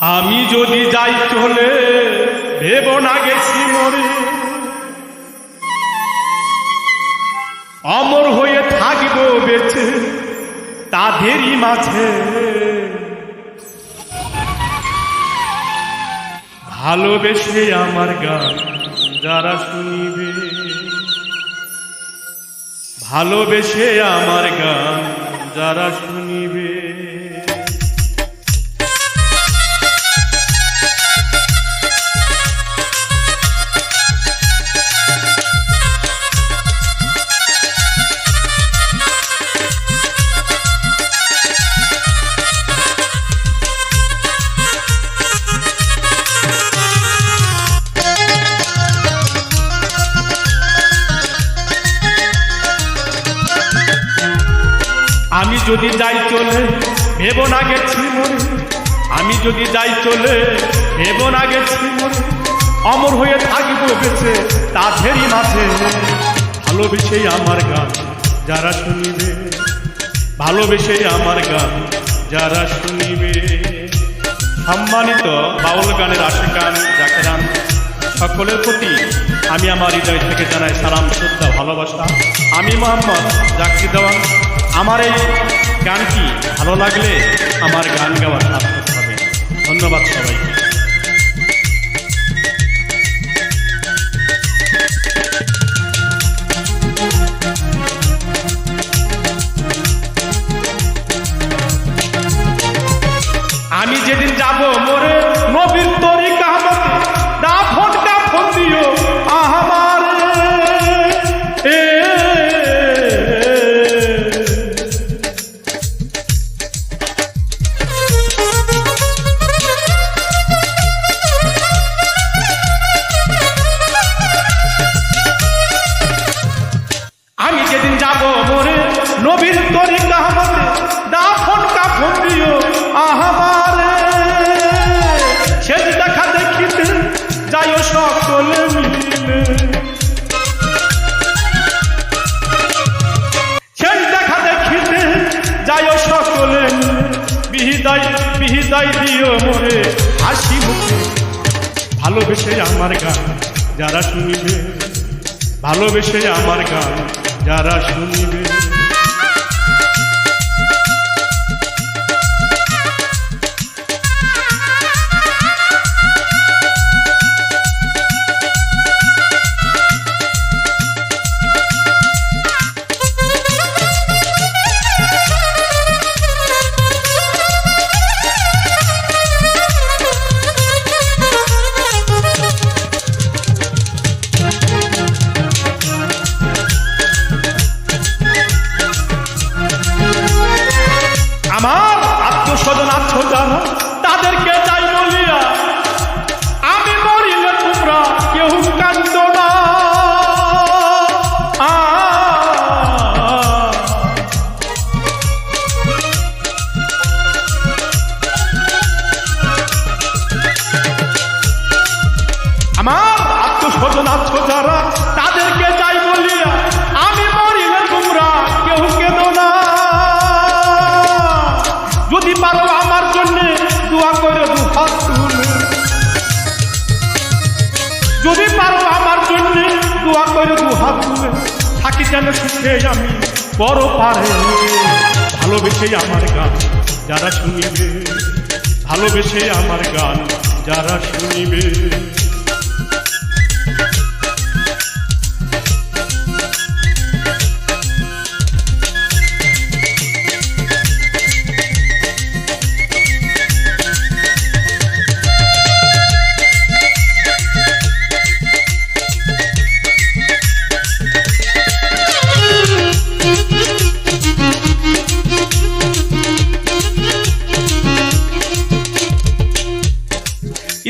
আমি যদি যাই চলে ভেব না গেছি মরে। অমর হয়ে থাকব বেঁচে তাদেরই মাঝে। ভালোবেসে আমার গান যারা শুনিবে। ভালোবেসে আমার গান যারা শুনিবে। আমি যদি যাই চলে, ভেব না গেছি মরে আমি যদি যাই চলে, ভেব না গেছি মরে অমর হয়ে থাকিব বেঁচে তাদেরই মাঝে। ভালোবেসেই আমার গান যারা শুনিবে। ভালোবেসেই আমার গান যারা শুনিবে। সম্মানিত বাউল গানের আশেকান, জাকেরান, সকলের প্রতি আমি আমার হৃদয় থেকে জানাই সালাম, শ্রদ্ধা, ভালোবাসা। আমি মোহাম্মদ জাকির দেওয়ান। আমার এই গানটি ভালো লাগলে আমার গান গাওয়ার সার্থক হবে। ধন্যবাদ সবাইকে। ভালোবেসে আমার গান যারা শুনিবে। ভালোবেসে আমার গান যারা শুনিবে। আত্মস্বজন আছো যারা তাদেরকে যাই বলিয়া আমি মরিলে তোমরা, কেউ কেঁদো না। যদি পারো আমার জন্য দোয়া করে দু হাত তুলে যদি পারো আমার জন্য দোয়া করে দু হাত তুলে থাকি যেন সুখে আমি বড় পারে। ভালোবেসে আমার গান যারা শুনিবে, ভালোবেসে আমার গান যারা শুনিবে।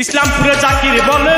ইসলামপুরে জাকির বলে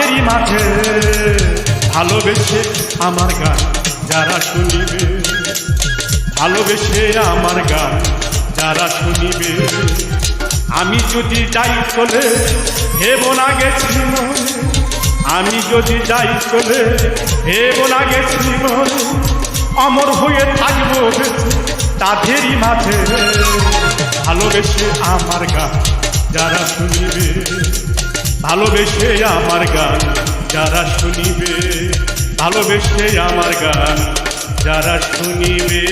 মাঝে ভালোবেসে আমার গান যারা শুনিবে ভালোবেসে আমার গান যারা শুনিবে আমি যদি যাই চলে হেব না গেছি। আমি যদি যাই চলে হেব না গেছি। অমর হয়ে থাকব তাদেরই মাঝে ভালোবেসে আমার গান যারা শুনিবে ভালোবেসে আমার গান যারা শুনিবে ভালোবেসে আমার গান যারা শুনিবে।